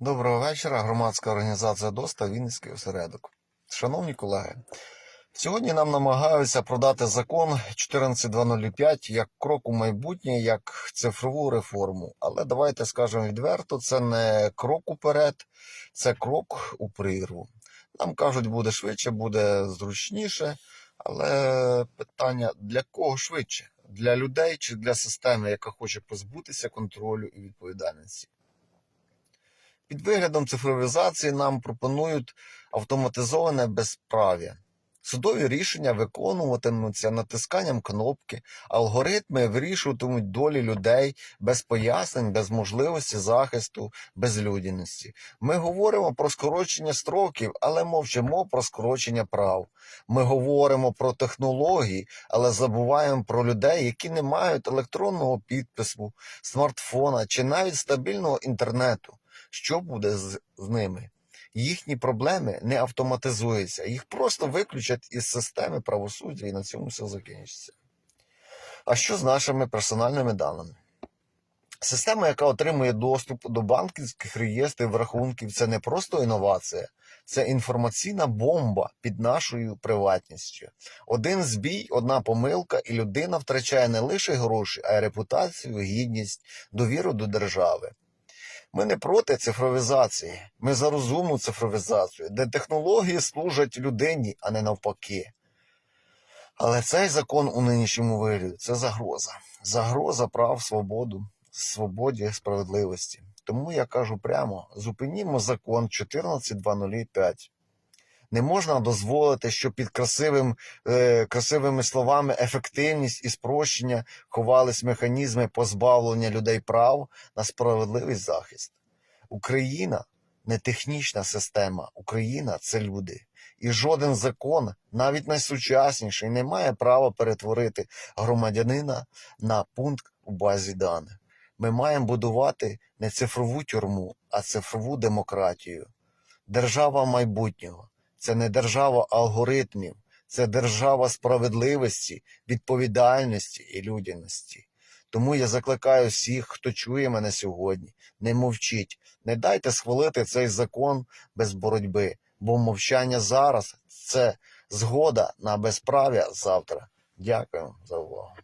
Доброго вечора. Громадська організація ДОСТА Вінницький осередок. Шановні колеги, сьогодні нам намагаються продати закон 14205 як крок у майбутнє, як цифрову реформу. Але давайте скажемо відверто: це не крок уперед, це крок у прірву. Нам кажуть, буде швидше, буде зручніше. Але питання для кого швидше? Для людей чи для системи, яка хоче позбутися контролю і відповідальності? Під виглядом цифровізації нам пропонують автоматизоване безправ'я. Судові рішення виконуватимуться натисканням кнопки, алгоритми вирішуватимуть долі людей без пояснень, без можливості захисту, без людяності. Ми говоримо про скорочення строків, але мовчимо про скорочення прав. Ми говоримо про технології, але забуваємо про людей, які не мають електронного підпису, смартфона чи навіть стабільного інтернету. Що буде з, з ними? Їхні проблеми не автоматизуються, їх просто виключать із системи правосуддя і на цьому все закінчиться. А що з нашими персональними даними? Система, яка отримує доступ до банківських реєстрів рахунків, це не просто інновація, це інформаційна бомба під нашою приватністю. Один збій, одна помилка, і людина втрачає не лише гроші, а й репутацію, гідність, довіру до держави. Ми не проти цифровізації, ми за розумну цифровізацію, де технології служать людині, а не навпаки. Але цей закон у нинішньому вигляді це загроза. Загроза прав, свободу, свободі, справедливості. Тому я кажу прямо: зупинімо закон 14205. Не можна дозволити, щоб під красивим, е, красивими словами ефективність і спрощення ховались механізми позбавлення людей прав на справедливий захист. Україна не технічна система, Україна це люди. І жоден закон, навіть найсучасніший, не має права перетворити громадянина на пункт у базі даних. Ми маємо будувати не цифрову тюрму, а цифрову демократію. Держава майбутнього це не держава алгоритмів, це держава справедливості, відповідальності і людяності. Тому я закликаю всіх, хто чує мене сьогодні, не мовчіть, не дайте схвалити цей закон без боротьби, бо мовчання зараз це згода на безправ'я завтра. Дякую за увагу.